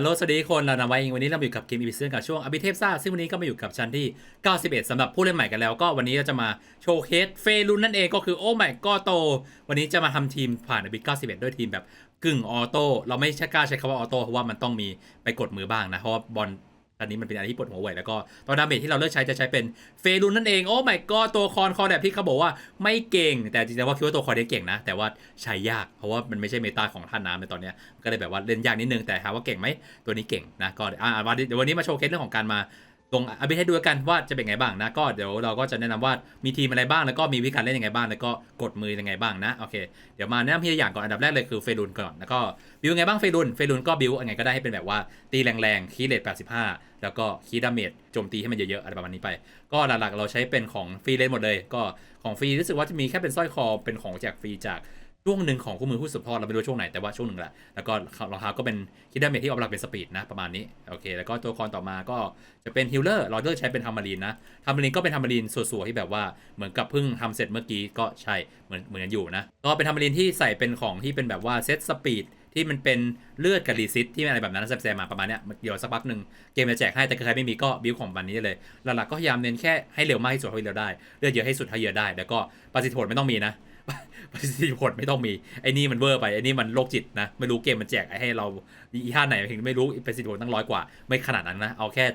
ฮัลโหลสวัสดีทุกคนเรานำไว้เองวันนี้เราอยู่กับเกมอีพิเซนกับช่วงอภิเทพซ่าซึ่งวันนี้ก็มาอยู่กับชั้นที่ 91สำหรับผู้เล่นใหม่กันแล้ว ก็วันนี้เราจะมาโชว์เคสเฟรุนนั่นเองก็คือโอ้ไม่ก็โต วันนี้จะมาทำทีมผ่านอภิ91 ด้วยทีมแบบกึ่งออโต้เราไม่ใช่กล้าใช้คำว่าออโต้เพราะว่ามันต้องมีไปกดมือบ้างนะเพราะว่าบอล อันนี้มันเป็นอะไรที่ปวดหัวไว้แล้วก็ตอนดาเมจที่เราเลือกใช้จะใช้เป็นเฟรุนนั่นเองโอ้ไม่ก็ตัวคอนคอแบบที่เขาบอกว่าไม่เก่ง แต่จริงๆว่าคิดว่าตัวคอนเนี้เก่งนะ แต่ว่าใช้ยากเพราะว่ามันไม่ใช่เมตาของท่านน้ำในตอนนี้ก็เลยแบบว่าเล่นยากนิดนึงแต่ถามว่าเก่งไหมตัวนี้เก่งนะก็อ่าวันนี้เดี๋ยววันนี้มาโชว์เคสเรื่องของการมา ลงอัปเดตให้ดูกันว่าจะเป็นไงบ้างนะ ก็เดี๋ยวเราก็จะแนะนำว่ามีทีมอะไรบ้างแล้วก็มีวิธีการเล่นยังไงบ้างแล้วก็กดมือยังไงบ้างนะโอเคเดี๋ยวมาแนะนำทีละอย่างก่อนอันดับแรกเลยคือเฟรุนก่อนแล้วก็บิวยังไงบ้างเฟรุนเฟรุนก็บิวยังไงก็ได้ให้เป็นแบบว่าตีแรงๆคีเลต85 แล้วก็คีดาเมจโจมตีให้มันเยอะๆอะไรประมาณนี้ไป ก็หลักๆเราใช้เป็นของฟรีเลนหมดเลย ก็ของฟรีรู้สึกว่าจะมีแค่เป็นสร้อยคอเป็นของแจกฟรีจาก ช่วงหนึ่งของคู่มือผู้สืบทอดเราไม่รู้ช่วงไหนแต่ว่าช่วงหนึ่งแหละแล้วก็รองเท้าก็เป็นคิดาเมจที่ออกหลักเป็นสปีดนะประมาณนี้โอเค แล้วก็ตัวละครต่อมาก็จะเป็นฮิลเลอร์เราเลือกใช้เป็นทามารีนนะทามารีนก็เป็นทามารีนสวยๆที่แบบว่าเหมือนกับเพิ่งทำเสร็จเมื่อกี้ก็ใช่เหมือนเหมือนกันอยู่นะก็เป็นทามารีนที่ใส่เป็นของที่เป็นแบบว่าเซตสปีดที่มันเป็นเลือดกับรีซิตที่อะไรแบบนั้นแซมมาประมาณเนี้ยเดี๋ยวสักพักหนึ่งเกมจะแจกให้แต่ใครไม่มีก็บิวของวันนี้เลย หลักๆก็พยายามเน้นแค่ให้เร็วมากที่สุดเท่าที่เร็วได้เลือดเยอะให้สุดเท่าที่เยอะได้ แล้วก็ประสิทธิผลไม่ต้องมีนะ ประสิทธิผลไม่ต้องมีไอ้นี่มันเวอร์ไปไอ้นี่มันโรคจิตนะไม่รู้เกมมันแจกให้เราอีท่าไหนถึงไม่รู้ประสิทธิผลตั้งร้อยกว่า ไม่ขนาดนั้นนะเอาแค่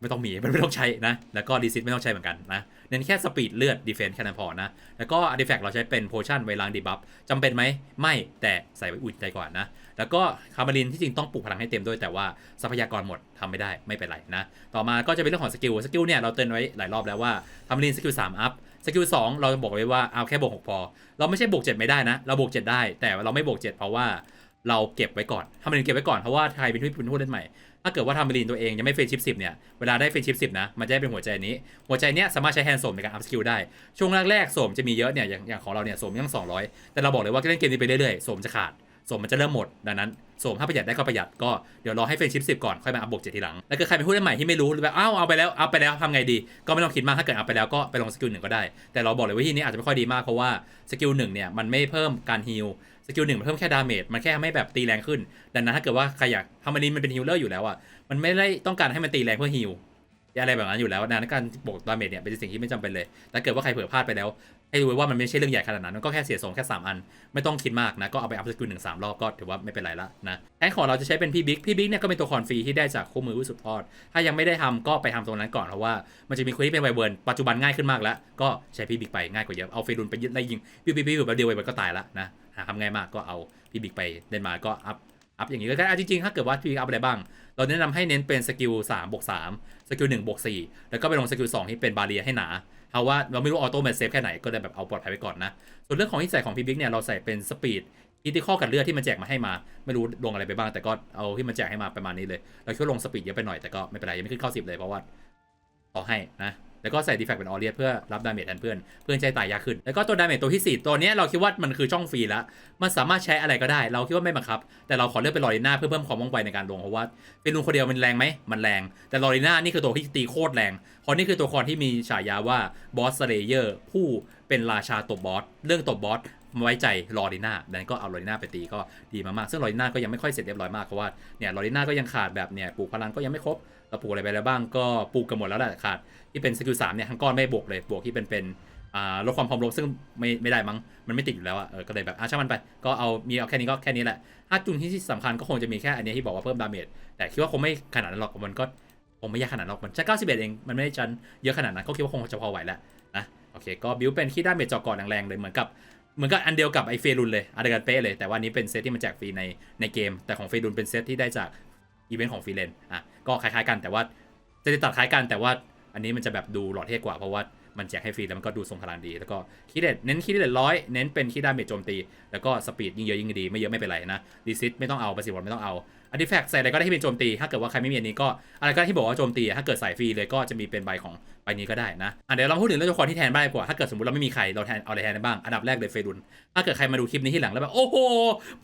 ไม่ต้องมีมันไม่ต้องใช้นะ แล้วก็ดีซิตไม่ต้องใช้เหมือนกันนะ เน้นแค่สปีดเลือดดีเฟนส์แค่นั้นพอนะ แล้วก็อาร์ติแฟกต์เราใช้เป็นโพชั่นไวล้างดีบัฟจำเป็นไหม ไม่แต่ใส่ไว้อุ่นใจก่อนนะ แล้วก็คาร์มารินที่จริงต้องปลุกพลังให้เต็มด้วยแต่ว่าทรัพยากรหมดทำไม่ได้ไม่เป็นไรนะ ต่อมาก็จะเป็นเรื่องของสกิล สกิลเนี่ยเราเตือนไว้หลายรอบแล้วว่าคาร์มารินสกิลสามอัพ สกิลสองเราจะบอกไว้ว่าเอาแค่บวกหกพอ เราไม่ใช่บวกเจ็ดไม่ได้นะ เราบวกเจ็ดได้ แต่เราไม่บวกเจ็ดเพราะว่าเราเก็บไว้ก่อนทำมารินเก็บไว้ก่อน เพราะว่าใครเป็นผู้เป็นผู้เล่นใหม่ ถ้าเกิดว่าทำมารินตัวเองยังไม่เฟรนชิพสิบเนี่ย เวลาได้เฟรนชิพสิบนะ มันจะได้เป็นหัวใจนี้ หัวใจเนี้ยสามารถใช้แฮนด์โสมในการอัพสกิลได้ ช่วงแรกๆโสมจะมีเยอะเนี่ย อย่างอย่างของเราเนี่ยโสมยัง200แต่เราบอกเลยว่าเล่นเกมนี้ไปเรื่อยๆโสมจะขาดโสมมันจะเริ่มหมด ดังนั้น โสมถ้าประหยัดได้ก็ประหยัดก็เดี๋ยวรอให้เฟรนชิพสิบก่อนค่อยมาอัพบวกเจ็ดทีหลังแล้วก็ใครเป็นผู้เล่นใหม่ที่ไม่รู้หรือแบบอ้าวเอาไปแล้วเอาไปแล้วทำไงดี ก็ไม่ต้องคิดมากถ้าเกิดเอาไปแล้วก็ไปลงสกิลหนึ่งก็ได้ แต่เราบอกเลยว่าที่นี้อาจจะไม่ค่อยดีมากเพราะว่าสกิลหนึ่งเนี่ยมันไม่เพิ่มการฮีลสกิลหนึ่งมันเพิ่มแค่ดาเมจมันแค่ไม่แบบตีแรงขึ้น ดังนั้นถ้าเกิดว่าใครอยากทำมันนี้มันเป็นฮิลเลอร์อยู่แล้วอะมันไม่ได้ต้องการให้มันตีแรงเพื่อฮิลอะไรแบบนั้นอยู่แล้วดังนั้นการบวกดาเมจเนี่ยเป็นสิ่งที่ไม่จำเป็นเลยถ้าเกิดว่าใครเผื่อพลาดไปแล้ว ให้รู้ไว้ว่ามันไม่ใช่เรื่องใหญ่ขนาดนั้น มันก็แค่เสียสองแค่สามอัน ไม่ต้องคิดมากนะ ก็เอาไปอัพสกิลหนึ่งสามรอบก็ถือว่าไม่เป็นไรละนะแทงของเราจะใช้เป็นพี่บิ๊ก พี่บิ๊กเนี่ยก็เป็นตัวคอนฟรีที่ได้จากคู่มือวิสุทธ์ทอด ถ้ายังไม่ได้ทำก็ไปทำตรงนั้นก่อนเพราะว่ามันจะมีคุยที่เป็นไวเบิร์นปัจจุบันง่ายขึ้นมากแล้ว ก็ใช้พี่บิ๊กไปง่ายกว่าเยอะ เอาเฟรุนไปยึดไล่ยิงปิ้วปิ้วปิ้วแบบเดียวไวเบิร์นก็ตายละนะหาทำง่ายมากก็เอาพี่บิ๊กไปเล่นมาก็อัพอัพอย่างนี้ก็ได้จริงๆ ถ้าเกิดว่าพี่บิ๊กอัพอะไรบ้าง เราแนะนำให้เน้นเป็นสกิล3บวก3สกิล1บวก4แล้วก็ไปลงสกิล2ที่เป็นบาเรียให้หนา เพราะว่าเราไม่รู้ออโต้แมนเซฟแค่ไหนก็เลยแบบเอาปลอดภัยไว้ก่อนนะ ส่วนเรื่องของที่ใส่ของพี่บิ๊กเนี่ยเราใส่เป็นสปีดคิดที่ข้อกับเลือดที่มันแจกมาให้มา ไม่รู้ลงอะไรไปบ้างแต่ก็เอาที่มันแจกให้มาประมาณนี้เลย เราคิดว่าลงสปีดเยอะไปหน่อยแต่ก็ไม่เป็นไรยังไม่ขึ้นเข้าสิบเลยเพราะว่าต่อให้นะ แล้วก็ใส่ดีแฟกเป็นออเรียเพื่อรับดาเมจแทนเพื่อน เพื่อนใจตายยากขึ้น แล้วก็ตัวดาเมจตัวที่ 4 ตัวนี้เราคิดว่ามันคือช่องฟรีแล้ว มันสามารถใช้อะไรก็ได้ เราคิดว่าไม่บังคับ แต่เราขอเลือกเป็นลอริน่าเพื่อเพิ่มความว่องไวในการลงเพราะว่าเป็นลุงคนเดียวมันแรงไหมมันแรง แต่ลอริน่านี่คือตัวที่ตีโคตรแรง เพราะนี่คือตัวละครที่มีฉายาว่าบอสเลเยอร์ผู้เป็นราชาตบบอส เรื่องตบบอสไว้ใจลอริน่าดังนั้นก็เอาลอริน่าไปตีก็ดีมากๆ ซึ่งลอริน่าก็ยังไม่ค่อยเสร็จเรียบร้อยมากเพราะว่าเนี่ยลอริน่าก็ยังขาดแบบเนี่ยปลูกพลังก็ยังไม่ครบ เราปลูกอะไรไปแล้วบ้างก็ปลูกกันหมดแล้วแหละขาดที่เป็นสกิลสามเนี่ยทั้งก้อนไม่บวกเลยบวกที่เป็นเป็นอ่าลดความพร้อมลบซึ่งไม่ไม่ได้มั้งมันไม่ติดอยู่แล้วอะเออก็เลยแบบอะช่างมันไป ก็เอามีเอาแค่นี้ก็แค่นี้แหละถ้าจุดที่สำคัญก็คงจะมีแค่อันนี้ที่บอกว่าเพิ่มดาเมจแต่คิดว่าคงไม่ขนาดนั้นหรอกมันก็คงไม่ยากขนาดหรอกมันแค่91เองมันไม่ได้จันเยอะขนาดนั้นก็คิดว่าคงจะพอไหวแหละนะโอเคก็บิวเป็นขี้ดาเมจจอก่อนแรงๆเลยเหมือนกับเหมือนกับอันเดียวกับไอเฟรุนเลยอันเดียวกันเป๊ะเลยแต่ว่านี้เป็นเซตที่มันแจกฟรีในในเกม แต่ของเฟรุนเป็นเซตที่ได้จากอีเวนต์ของฟรีเลนอะ ก็คล้ายๆกันแต่ว่าจะตัดคล้ายกันแต่ว่าอันนี้มันจะแบบดูหล่อเท่กว่าเพราะว่ามันแจกให้ฟรีแล้วมันก็ดูทรงพลังดี แล้วก็คีเดตเน้นคีเดตร้อยเน้นเป็นคีดาเมจโจมตี แล้วก็สปีดยิ่งเยอะยิ่งดี ไม่เยอะไม่เป็นไรนะดีซิตไม่ต้องเอาประสิทธิ์ผลไม่ต้องเอาอันดิแฟกใส่อะไรก็ได้ที่เป็นโจมตี ถ้าเกิดว่าใครไม่มีอันนี้ก็อะไรก็ได้ที่บอกว่าโจมตีถ้าเกิดใส่ฟรีเลยก็จะมีเป็นใบของไปนี้ก็ได้นะอะเดี๋ยวเราพูดถึงเรื่องตัวละครที่แทนบ้างดีกว่าถ้าเกิดสมมติเราไม่มีใครเราแทนเอาอะไรแทนได้บ้างอันดับแรกเลยเฟดุนถ้าเกิดใครมาดูคลิปนี้ที่หลังแล้วแบบโอ้โห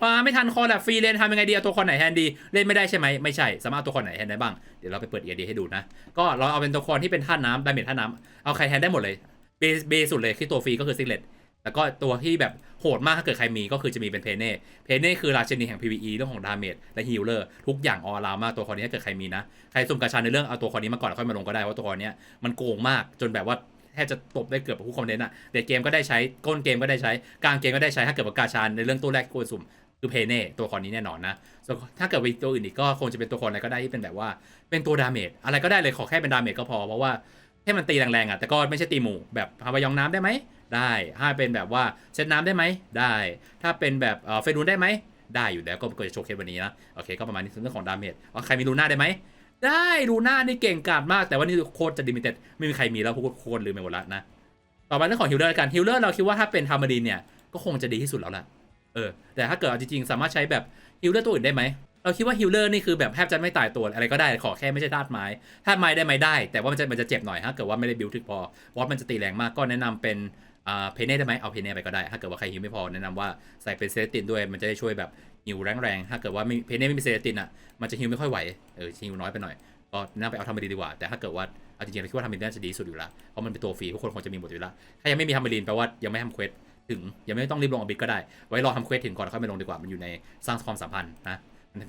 มาไม่ทันคอแบบฟรีเลนทำยังไงดีเอาตัวคนไหนแทนดีเล่นไม่ได้ใช่ไหมไม่ใช่สามารถตัวคนไหนแทนได้บ้างเดี๋ยวเราไปเปิดเอียดีให้ดูนะก็เราเอาเป็นตัวละครที่เป็นท่าน้ำดาเมจท่าน้ำเอาใครแทนได้หมดเลยเบสเบสสุดเลยคือตัวฟรีก็คือซิกเลต แล้วก็ตัวที่แบบโหดมากถ้าเกิดใครมีก็คือจะมีเป็นเพเน่เพเน่คือราชินีแห่ง PVE เรื่องของดาเมจและฮิลเลอร์ทุกอย่างออลามากตัวคนนี้ถ้าเกิดใครมีนะ ใครสุ่มกระชาในเรื่องเอาตัวคนนี้มาก่อนแล้วค่อยมาลงก็ได้เพราะตัวคนนี้มันโกงมากจนแบบว่าแทบจะตบได้เกือบทุกคอมเมนต์อะเด็ดเกมก็ได้ใช้ก้นเกมก็ได้ใช้กลางเกมก็ได้ใช้ถ้าเกิดว่ากาชาในเรื่องตู้แรกควรสุ่มคือเพเน่ตัวคนนี้แน่นอนนะส่วนถ้าเกิดเป็นตัวอื่นอีกก็คงจะเป็นตัวคนอะไรก็ได้ที่เป็นแบบว่าเป็นตัวดาเมจอะไรก็ได้เลยขอแค่เป็นดาเมจก็พอเพราะว่า ให้มันตีแรงๆอะแต่ก็ไม่ใช่ตีหมู่แบบฮาวายองน้ำได้ไหมได้ถ้าเป็นแบบว่าเช็ดน้ำได้ไหมได้ ถ้าเป็นแบบเฟรูนได้ไหมได้อยู่แล้วก็ก็จะโชว์เคสวันนี้นะโอเคก็ประมาณนี้เรื่องของดาเมจอ๋อใครมีลูน่าได้ไหมได้ลูน่านี่เก่งกาจมากแต่ว่านี่โคตรจะดิมิเต็ดไม่มีใครมีแล้วพวกโคตรลืมไปหมดล้วนะต่อมาเรื่องของฮิลเลอร์กันฮิลเลอร์เราคิดว่าถ้าเป็นทามาดินเนี่ยก็คงจะดีที่สุดแล้วล่ะเออแต่ถ้าเกิดเอาจริงๆสามารถใช้แบบฮิลเลอร์ตัวอื่นได้ไหม เราคิดว่าฮิลเลอร์นี่คือแบบแทบจะไม่ตายตัวอะไรก็ได้ขอแค่ไม่ใช่ธาตุไม้ธาตุไม้ได้ไหมได้ แต่ว่ามันจะมันจะเจ็บหน่อยถ้าเกิดว่าไม่ได้บิวถึกพอวอตมันจะตีแรงมากก็แนะนำเป็นอ่าเพเน่ได้ไหมเอาเพเน่ไปก็ได้ ถ้าเกิดว่าใครฮิวไม่พอแนะนำว่าใส่เป็นเซเลตินด้วยมันจะได้ช่วยแบบฮิวแรงๆถ้าเกิดว่าไม่เพเน่ไม่มีเซเลตินอะมันจะฮิวไม่ค่อยไหวเออฮิวน้อยไปหน่อยก็น่าไปเอาทำมารีดีกว่า แต่ถ้าเกิดว่าเอาจริงๆเราคิดว่าทำมารีน่าจะดีสุดอยู่ล้วเพราะมันเป็นตัวฟรีทุกคนคงจะมีหมดอยู่ล้วถ้ายังไม่มีทำมารีนแปลว่ายังไม่ทำเควสถึงยังไม่ต้องรีบลงอบิทก็ได้ ไว้รอทำเควสถึงก่อนแล้วค่อยไปลงดีกว่ามันอยู่ในสร้างความสัมพันธ์นะม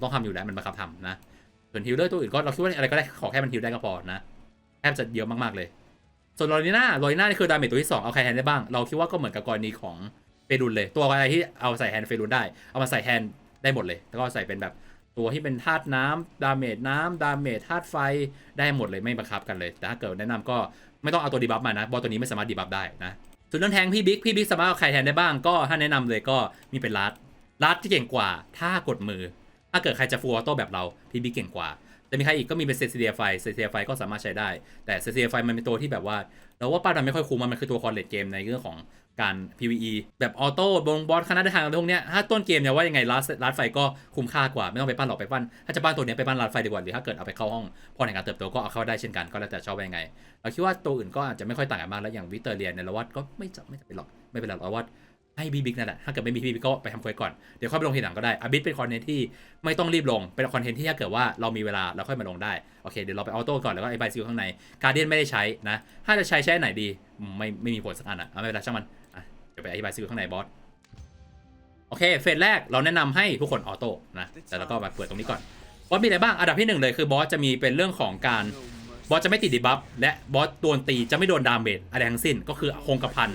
ต้องทำอยู่แล้วมันบังคับทำนะส่วนฮิลเลอร์ตัวอื่นก็เราคิดว่าอะไรก็ได้ขอแค่มันฮิลได้ก็พอนะแทบจะเยอะมากๆเลย ส่วนลอริน่าลอริน่านี่คือดาเมจตัวที่2เอาใครแฮนได้บ้าง เราคิดว่าก็เหมือนกับกรณีของเฟรุนเลย ตัวอะไรที่เอาใส่แฮนด์เฟรุนได้ เอามาใส่แฮนด์ได้หมดเลย แล้วก็ใส่เป็นแบบตัวที่เป็นธาตุน้ำดาเมจน้ำดาเมจธาตุไฟได้หมดเลยไม่บังคับกันเลย แต่ถ้าเกิดแนะนำก็ไม่ต้องเอาตัวดีบัฟมานะบอลตัวนี้ไม่สามารถดีบัฟได้นะส่วนเรื่องแทงพี่บิ๊กพี่บิ๊กสามารถเอาใครแทนได้บ้างก็ถ้าแนะนำเลยก็มีเป็นลัดลัดที่เก่งกว่าถ้ากดมือ ถ้าเกิดใครจะฟูลออโต้แบบเราพี่บิ๊กเก่งกว่าจะมีใครอีกก็มีเป็นเซซิเลียไฟเซซิเลียไฟก็สามารถใช้ได้ แต่เซซิเลียไฟมันเป็นตัวที่แบบว่า เราว่าป้าดันไม่ค่อยคุ้มมันมันคือตัวคอนเลดเกมในเรื่องของการ PVE แบบออโต้บงบอสคณะทางอะไรพวกเนี้ยถ้าต้นเกมเนี่ยว่ายังไงลัดลัดไฟก็คุ้มค่ากว่า ไม่ต้องไปปั้นหรอกไปปั้น ถ้าจะปั้นตัวเนี้ยไปปั้นลัดไฟดีกว่าหรือถ้าเกิดเอาไปเข้าห้องพอในการเติบโตก็เอาเข้าได้เช่นกันก็แล้วแต่ชอบว่ายังไง เราคิดว่าตัวอื่นก็อาจจะไม่ค่อยต่างกันมากแล้วอย่างวิเตอร์เรียนเนี่ยเราว่าก็ไม่จะไม่จะเป็นหรอกไม่เป็นไรเราว่า ให้บีบิ๊กนั่นแหละถ้าเกิดไม่มีบีบิ๊กก็ไปทำเควสก่อน เดี๋ยวค่อยไปลงทีหลังก็ได้อาบิทเป็นคอนเทนต์ที่ไม่ต้องรีบลง เป็นคอนเทนต์ที่ถ้าเกิดว่าเรามีเวลาเราค่อยมาลงได้ โอเค เดี๋ยวเราไปออโต้ก่อนแล้วก็ไอ้ใบซิลข้างในการเดียนไม่ได้ใช้นะ ถ้าจะใช้ใช้ไหนดี ไม่ไม่มีผลสักอันอะเอาไม่เป็นไรช่างมันอะเดี๋ยวไปอธิบายซิลข้างในบอส โอเค เฟสแรกเราแนะนำให้ทุกคนออโต้นะ แต่เราก็มาเปิดตรงนี้ก่อนบอสมีอะไรบ้าง อันดับที่หนึ่งเลยคือบอสจะมีเป็นเรื่องของการบอสจะไม่ติดดีบัฟและบอสโดนตีจะไม่โดนดาเมจอะไรทั้งสิ้นก็คือคงกระพัน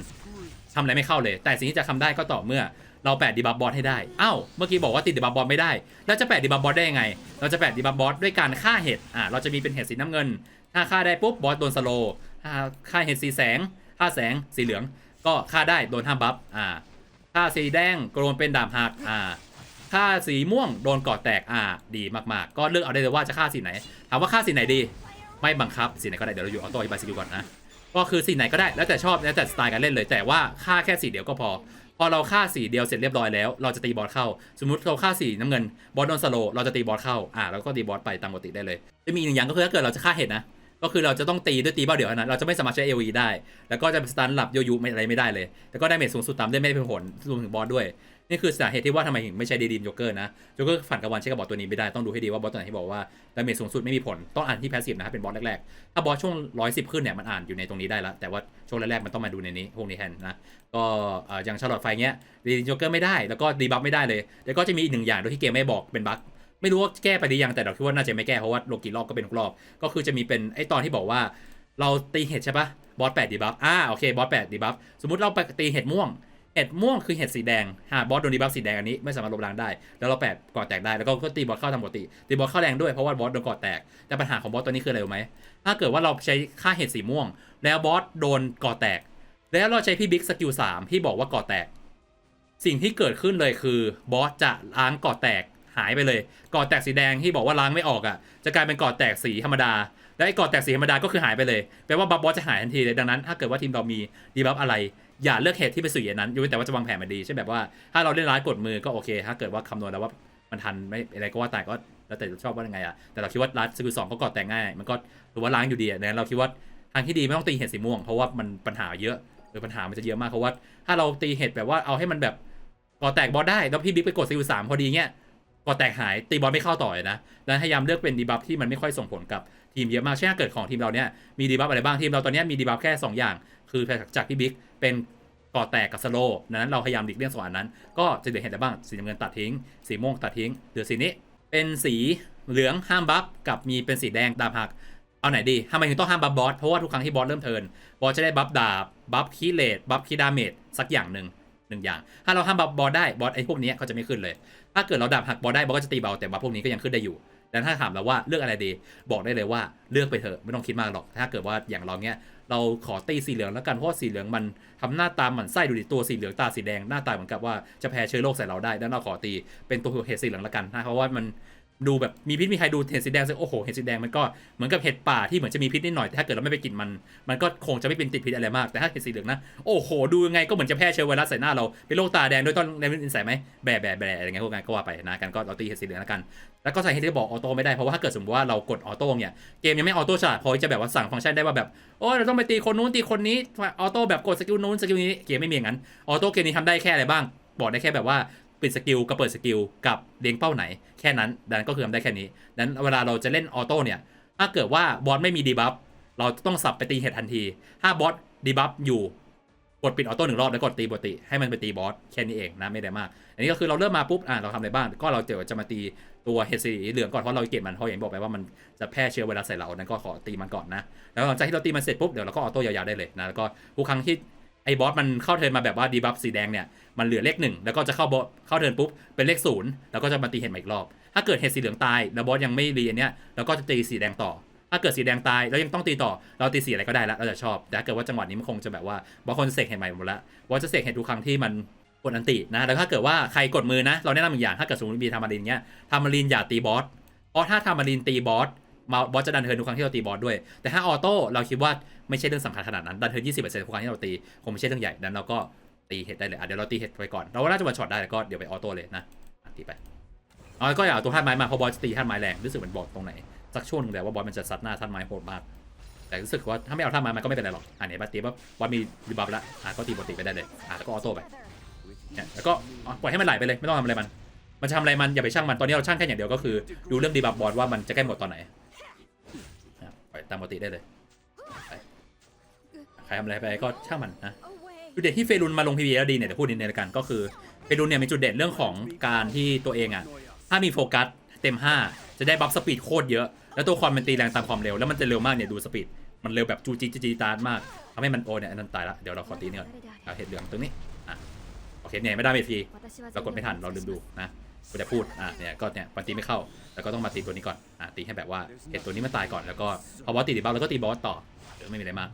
ทำอะไรไม่เข้าเลย แต่สิ่งที่จะทำได้ก็ต่อเมื่อเราแปะดีบัฟบอสให้ได้อ้าวเมื่อกี้บอกว่าติดดีบัฟบอสไม่ได้ แล้วจะแปะดีบัฟบอสได้ยังไง เราจะแปะดีบัฟบอสด้วยการฆ่าเห็ดอ่าเราจะมีเป็นเห็ดสีน้ำเงิน ถ้าฆ่าได้ปุ๊บบอสโดนสโลว์ถ้าฆ่าเห็ดสีแสงฆ่าแสงสีเหลือง ก็ฆ่าได้โดนห้ามบัฟอ่าฆ่าสีแดงก็โดนเป็นดาบหักอ่าค่าสีม่วงโดนกอดแตกอ่าดีมากๆ ก็เลือกเอาได้เลยว่าจะค่าสีไหนถามว่าค่าสีไหนดี ไม่บังคับสีไหนก็ได้เดี๋ยวเราอยู่ออโต้อธิบายสีดูก่อนนะ ก็คือสีไหนก็ได้แล้วแต่ชอบแล้วแต่สไตล์การเล่นเลยแต่ว่าค่าแค่สีเดียวก็พอ พอเราค่าสีเดียวเสร็จเรียบร้อยแล้ว เราจะตีบอสเข้า สมมติเราค่าสีน้ำเงิน บอสโดนสโลเราจะตีบอสเข้าอ่าแล้วก็ตีบอสไปตามปกติได้เลยจะมีอีกหนึ่งอย่างก็คือถ้าเกิดเราจะฆ่าเห็ดนะก็คือเราจะต้องตีด้วยตีเบ้าเดียวเท่านั้นเราจะไม่สามารถใช้ AOE ได้ แล้วก็จะสตันหลับโยยุไม่อะไรไม่ได้เลย แล้วก็ได้เมจสูงสุดตามได้ไม่ได้เป็นผลรวมถึงบอสด้วย นี่คือสาเหตุที่ว่าทำไมถึงไม่ใช้ดีดีมโจเกอร์นะโจเกอร์ฝันกับวันใช้กับบอสตัวนี้ไม่ได้ต้องดูให้ดีว่าบอสตัวไหนที่บอกว่าดาเมจสูงสุดไม่มีผลต้องอ่านที่แพสซีฟนะครับเป็นบอสแรกๆถ้าบอสช่วง 110 ขึ้นเนี่ยมันอ่านอยู่ในตรงนี้ได้แล้วแต่ว่าช่วงแรกๆมันต้องมาดูในนี้พวกนี้แทนนะก็อย่างชาร์ลอตไฟเงี้ยดีดีมโจเกอร์ไม่ได้แล้วก็ดีบัฟไม่ได้เลย แล้วก็จะมีอีกหนึ่งอย่างโดยที่เกมไม่บอกเป็นบั๊กไม่รู้ว่าแก้ไปหรือยังแต่เราคิดว่าน่าจะไม่แก้เพราะว่าลงกี่รอบก็เป็นรอบ ก็คือจะมีเป็นไอตอนที่บอกว่า เราตีเห็ดใช่ปะบอสแปดดีบัฟอ่าโอเคบอสแปดดีบัฟสมมติเราไปตีเห็ดม่วง เห็ดม่วงคือเห็ดสีแดง หาบอสโดนดีบัฟสีแดงอันนี้ไม่สามารถลบล้างได้ แล้วเราแปดก่อแตกได้ แล้วก็ก็ตีบอสเข้าทำปกติ ตีบอสเข้าแรงด้วยเพราะว่าบอสโดนก่อแตก แต่ปัญหาของบอสตัวนี้คืออะไรรู้ไหม ถ้าเกิดว่าเราใช้ค่าเห็ดสีม่วง แล้วบอสโดนก่อแตก แล้วเราใช้พี่บิ๊กสกิลสามที่บอกว่าก่อแตก สิ่งที่เกิดขึ้นเลยคือบอสจะล้างก่อแตกหายไปเลย ก่อแตกสีแดงที่บอกว่าล้างไม่ออกอะ จะกลายเป็นก่อแตกสีธรรมดา และไอ้ก่อแตกสีธรรมดาก็คือหายไปเลย แปลว่าบัฟบอสจะหายทันทีเลย ดังนั้น ถ้าเกิดว่าทีมเรามีดีบัฟอะไร อย่าเลือกเหตุที่ไปสู่อย่างนั้นยกเว้นแต่ว่าจะวางแผนมาดีเช่นแบบว่าถ้าเราเล่นร้ายกดมือก็โอเค ถ้าเกิดว่าคำนวณแล้วว่ามันทันไม่อะไรก็ว่าแต่ก็แล้วแต่ชอบว่ายังไงอะแต่เราคิดว่ารัดสกิลสองก็ก่อแตกง่ายมันก็ถือว่าล้างอยู่ดีอะดังนั้นเราคิดว่าทางที่ดีไม่ต้องตีเห็ดสีม่วงเพราะว่ามันปัญหาเยอะหรือปัญหามันจะเยอะมากเพราะว่าถ้าเราตีเห็ดแบบว่าเอาให้มันแบบก่อแตกบอสได้แล้วพี่บิ๊กไปกดสกิลสามพอดีเงี้ยก่อแตกหายตีบอลไม่เข้าต่อเลยนะดังนั้นพยายามเลือกเป็นดีบัฟที่มันไม่ค่อยส่งผลกับ ทีมเยอะมากเช่นเกิดของทีมเราเนี่ยมีดีบัฟอะไรบ้างทีมเราตอนนี้มีดีบัฟแค่ 2 อย่าง คือจากพี่บิ๊กเป็นก่อแตกกับสโลดังนั้นเราพยายามหลีกเลี่ยงสองอันนั้น ก็จะเหลือเห็นอะไรบ้างสีน้ำเงินตัดทิ้ง สีม่วงตัดทิ้งเหลือสีนี้เป็นสีเหลืองห้ามบัฟกับมีเป็นสีแดงดาบหักเอาไหนดีทำไมถึงต้องห้ามบัฟบอสเพราะว่าทุกครั้งที่บอสเริ่มเทิร์นบอสจะได้บัฟดาบบัฟคีเลดบัฟคีดาเมจสักอย่างหนึ่งหนึ่งอย่าง ถ้าเราห้ามบัฟบอสได้บอสไอ้พวกนี้ก็จะไม่ขึ้นเลย ถ้าเกิดเราดาบหักบอสได้บอสก็จะตีเบาแต่บัฟพวกนี้ก็ยังขึ้นได้อยู่ แล้วถ้าถามเราว่าเลือกอะไรดี บอกได้เลยว่าเลือกไปเถอะไม่ต้องคิดมากหรอก ถ้าเกิดว่าอย่างเราเนี้ยเราขอตีสีเหลืองแล้วกันเพราะสีเหลืองมันทำหน้าตาหมันไส้ดูดิตัวสีเหลืองตาสีแดงหน้าตาเหมือนกับว่าจะแพ้เชื้อโรคใส่เราได้ดังนั้นเราขอตีเป็นตัวเห็ดสีเหลืองแล้วกันนะเพราะว่ามัน ดูแบบมีพิษมีใครดูเห็ดสีแดงซึ่งโอ้โหเห็ดสีแดงมันก็เหมือนกับเห็ดป่าที่เหมือนจะมีพิษนิดหน่อยแต่ถ้าเกิดเราไม่ไปกินมัน มันก็คงจะไม่เป็นติดพิษอะไรมากแต่ถ้าเห็ดสีเหลืองนะโอ้โหดูยังไงก็เหมือนจะแพร่เชื้อไวรัสใส่หน้าเราเป็นโรคตาแดงด้วยต้นในนิสัยไหมแบะแบะแบะอะไรเงี้ยพวกนั้นก็ว่าไปนะกันก็เราตีเห็ดสีเหลืองแล้วกัน แล้วก็ใส่ให้ที่บอกออโต้ไม่ได้เพราะว่าถ้าเกิดสมมติว่าเรากดออโต้เนี่ยเกมยังไม่ออโต้ฉลาดพอที่จะแบบว่าสั่งฟังก์ชันได้ว่าแบบโอ้เราต้องไปตีคนนู้นตีคนนี้ออโต้แบบกดสกิลนู้นสกิลนี้เกมไม่มีอย่างนั้นออโต้เกมนี้ทำได้แค่อะไรบ้างบอกได้แค่แบบว่า ปิดสกิลกับเปิดสกิลกับเลี้ยงเป้าไหน แค่นั้นดังนั้นก็คือทำได้แค่นี้ดังนั้นเวลาเราจะเล่นออโต้เนี่ย ถ้าเกิดว่าบอสไม่มีดีบัฟเราต้องสับไปตีเห็ดทันที ถ้าบอสดีบัฟอยู่กดปิดออโต้หนึ่งรอบแล้วกดตีปกติให้มันไปตีบอสแค่นี้เองนะไม่ได้มาก อันนี้ก็คือเราเริ่มมาปุ๊บอะเราทำอะไรบ้างก็เราเจอจะมาตีตัวเห็ดสีเหลืองก่อนเพราะเราเก็บมันเพราะอย่างบอกไปว่ามันจะแพร่เชื้อไวรัสใส่เรานั้นก็ขอตีมันก่อนนะแล้วหลังจากที่เราตีมันเสร็จปุ๊บเดี๋ยวเราก็ออโต้ยาวๆได้เลยนะแล้วก็ทุกครั้งที่ ไอ้บอสมันเข้าเทินมาแบบว่าดีบัฟสีแดงเนี่ยมันเหลือเลขหนึ่งแล้วก็จะเข้าบอสเข้าเทินปุ๊บเป็นเลขศูนย์แล้วก็จะมาตีเห็ดใหม่อีกรอบ ถ้าเกิดเห็ดสีเหลืองตายแล้วบอสยังไม่รีอันเนี้ยเราก็จะตีสีแดงต่อ ถ้าเกิดสีแดงตายแล้วยังต้องตีต่อ เราตีสีอะไรก็ได้แล้วเราจะชอบแต่ถ้าเกิดว่าจังหวะนี้มันคงจะแบบว่าบางคนเสกเห็ดใหม่หมดล้วบอสจะเสกเห็ดทุกครั้งที่มันกดอันตินะแล้วถ้าเกิดว่าใครกดมือนะ เราแนะนำอีกอย่างถ้าเกิดสมมติมีทามารินเนี้ยทามารินอย่าตีบอสเพราะถ้าทามารินตีบอส บอสจะดันเทิร์นทุกครั้งที่เราตีบอสด้วย แต่ถ้าออโต้เราคิดว่าไม่ใช่เรื่องสำคัญขนาดนั้น ดันเทิร์นยี่สิบเปอร์เซ็นต์ทุกครั้งที่เราตีคงไม่ใช่เรื่องใหญ่นั้นเราก็ตีเห็ดได้เลยอะเดี๋ยวเราตีเห็ดไปก่อนเราว่าน่าจะวันช็อตได้แล้วก็เดี๋ยวไปออโต้เลยนะตีไปเอาก็อย่าเอาตัวท่านไม้มาเพราะบอสจะตีท่านไม้แรงรู้สึกเหมือนบอกตรงไหนสักช่วงนึงแหละว่าบอสมันจะซัดหน้าท่านไม้โหดมากแต่รู้สึกว่าถ้าไม่เอาท่านไม้มันก็ไม่เป็นไรหรอกอ่านี่ยบัตตีว่าบอสมีรีบัฟแล้วอะก็ตีปกติไปได้เลยอะแล้วก็ออโต้ไปเนี่ยแล้วก็ปล่อยให้มันไหลไปเลยไม่ต้องทำอะไรมัน มันจะทำอะไรมันอย่าไปช่างมันตอนนี้เราช่างแค่อย่างเดียวก็คือดูเรื่องดีบัฟบอสว่ามันจะใกล้หมดตอนไหน ปล่อยตามปกติได้เลยไปใครทำอะไรไปก็ช่างมันนะจุดเด่นที่เฟรุนมาลง PVE แล้วดีเนี่ยเดี๋ยวพูดนิดนึงละกันก็คือเฟรุนเนี่ยมีจุดเด่นเรื่องของการที่ตัวเองอะถ้ามีโฟกัสเต็ม 5 จะได้บัฟสปีดโคตรเยอะ แล้วตัวคอนมันตีแรงตามความเร็วแล้วมันจะเร็วมากเนี่ยดูสปีดมันเร็วแบบจูจีจีจีตานมากทำให้มันโอเนี่ยอันนั้นตายละเดี๋ยวเราขอตีนี่ก่อนเอาเห็ดเหลืองตรงนี้อะโอเคเนี่ยไม่ได้เมทีเรากดไม่ทันเราลืมดูนะ ก็จะพูดอะเนี่ยก็เนี่ยมันตีไม่เข้า แล้วก็ต้องมาตีตัวนี้ก่อนอะตีให้แบบว่าเห็ดตัวนี้มันตายก่อนแล้วก็พอบอสตีดีบัฟแล้วก็ตีบอสต่อเดี๋ยวไม่มีอะไรมาก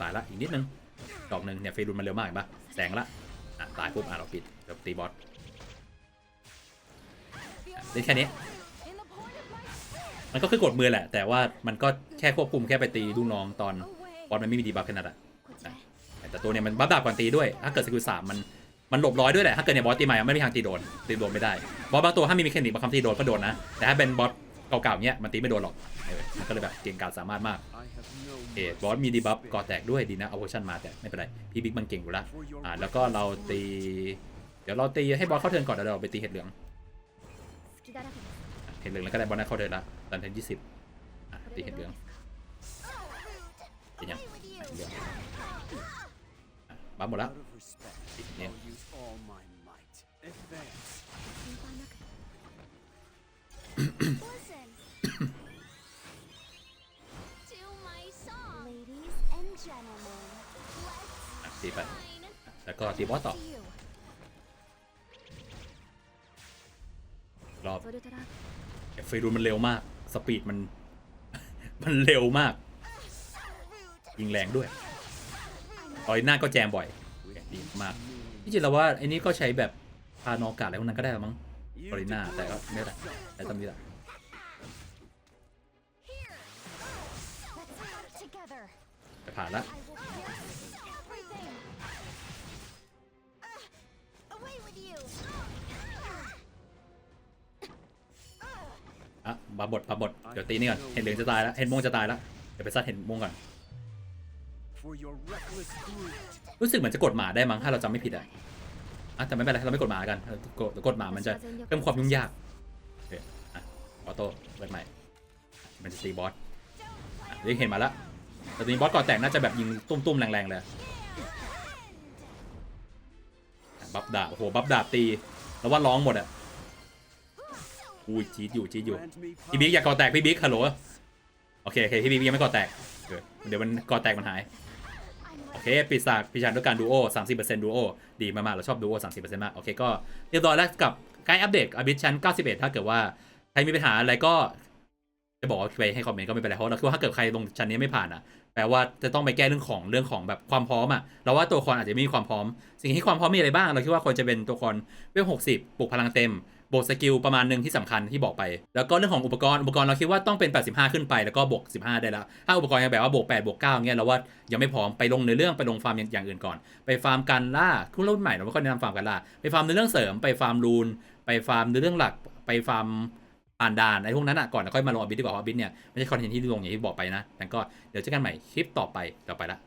ตายละอีกนิดนึงดอกหนึ่งเนี่ยเฟรุนมันเร็วมากเห็นปะแสงละอะตายปุ๊บอะเราปิดเดี๋ยวตีบอสอะเล่นแค่นี้มันก็คือกดมือแหละ แต่ว่ามันก็แค่ควบคุมแค่ไปตีลูกน้องตอนบอสมันไม่มีดีบัฟแค่นั้นแหละแต่ตัวเนี่ยมันบัฟดาบก่อนตีด้วย ถ้าเกิดสกิลสามมัน มันหลบร้อยด้วยแหละ ถ้าเกิดเนี่ยบอสตีใหม่ไม่มีทางตีโดนตีโดนไม่ได้ บอสบางตัวถ้ามีเมคานิกบางคำตีโดนก็โดนนะ แต่ถ้าเป็นบอสเก่าๆเนี้ยมันตีไม่โดนหรอกมันก็เลยแบบเก่งกาจสามารถมากเอบอสมีดีบัฟก่อแตกด้วยดีนะเอาเวชันมาแต่ไม่เป็นไรพี่บิ๊กมันเก่งอยู่ล้ว for your อ่าแล้วก็เราตี เดี๋ยวเราตีให้บอสเข้าเทิร์นก่อนแล้วเราไปตีเห็ดเหลืองเห็ดเหลืองแล้วก็ได้บอสนั้นเข้าเทิร์นละตอนเทิร์นยี่สิบตีเห็ดเหลืองเป็นยังอะเหลืองบัฟหมดแล้ว Listen to my song. Ladies and gentlemen, อ่ะตีไป let's แล้วก็ตีบอสต่อ to you. รอบ ウルトラ เฟรูนมันเร็วมาก สปีดมัน มันเร็วมาก ยิงแรงด้วยออยหน้าก็แจมบ่อยดีมากที่จริงเราว่าไอ้นี้ก็ใช้แบบพานอกาอะไรพวกนั้นก็ได้มั้ง You ฟล อริน่าแต่ก็ไม่เป็นไร yourself. แต่ตอนนี้แหละ Here. Let's work together. แต่ผ่านละอะบาบดบาบดเดี๋ยวตีนี่ก่อน เห็นเหลืองจะตายแล้ว เห็นม่วงจะตายแล้ว เดี๋ยวไปซัดเห็นม่วงก่อน รู้สึกเหมือนจะกดหมาได้มั้ง ถ้าเราจำไม่ผิดอะ อะแต่ไม่เป็นไรเราไม่กดหมากันเรากดกดหมามันจะเพิ่มความยุ่งยากโอเคอะออโต้เปิดใหม่ มันจะตีบอสอะเรียกเห็นมาแล้วแต่ตัวนี้บอสก่อแตกน่าจะแบบยิงตุ้มๆแรงๆเลยบัฟดาบโอ้โหบัฟดาบตี แล้วว่าร้องหมดอะอุ้ยจี๊ดอยู่จี๊ดอยู่ Grant me พี่บิ๊ก power. อย่าก่อแตกพี่บิ๊กฮัลโหลโอเคโอเคพี่บิ๊กยังไม่ก่อแตกเออเดี๋ยวมันก่อแตกมันหาย โอเคปีศาจปีศาจด้วยการดูโอ30%ดูโอดีมากๆเราชอบดูโอ30%มากโอเคก็เรียบร้อยแล้วกับกด์อัปเดตอบิชชั้น91ถ้าเกิดว่าใครมีปัญหาอะไรก็จะบอกว่าไปให้คอมเมนต์ก็ไม่เป็นไรเพราะเราคิดว่าถ้าเกิดใครลงชั้นนี้ไม่ผ่านอะแปลว่าจะต้องไปแก้เรื่องของเรื่องของแบบความพร้อมอะเราว่าตัวละครอาจจะไม่มีความพร้อม สิ่งที่ความพร้อมมีอะไรบ้าง เราคิดว่าควรจะเป็นตัวละครเวล60ปลุกพลังเต็ม บวกสกิลประมาณหนึ่งที่สำคัญที่บอกไป แล้วก็เรื่องของอุปกรณ์อุปกรณ์เราคิดว่าต้องเป็น 85 ขึ้นไปแล้วก็บวก 15 ได้แล้ว ถ้าอุปกรณ์ยังแบบว่าบวก8บวก9เงี้ยเราว่ายังไม่พร้อมไปลงในเรื่องไปลงฟาร์มอย่างอื่นก่อน ไปฟาร์มการล่าคุณรุ่นใหม่เราไม่ค่อยแนะนำฟาร์มการล่าไปฟาร์มในเรื่องเสริมไปฟาร์มรูนไปฟาร์มในเรื่องหลักไปฟาร์มผ่านด่านไอ้พวกนั้นอะก่อนแล้วค่อยมาลงอบิทดีกว่าอบิทเนี่ยไม่ใช่คอนเทนต์ที่ลงอย่างที่บอกไปนะงั้นก็เดี๋ยวเจอกันใหม่คลิปต่อไปต่อไปละ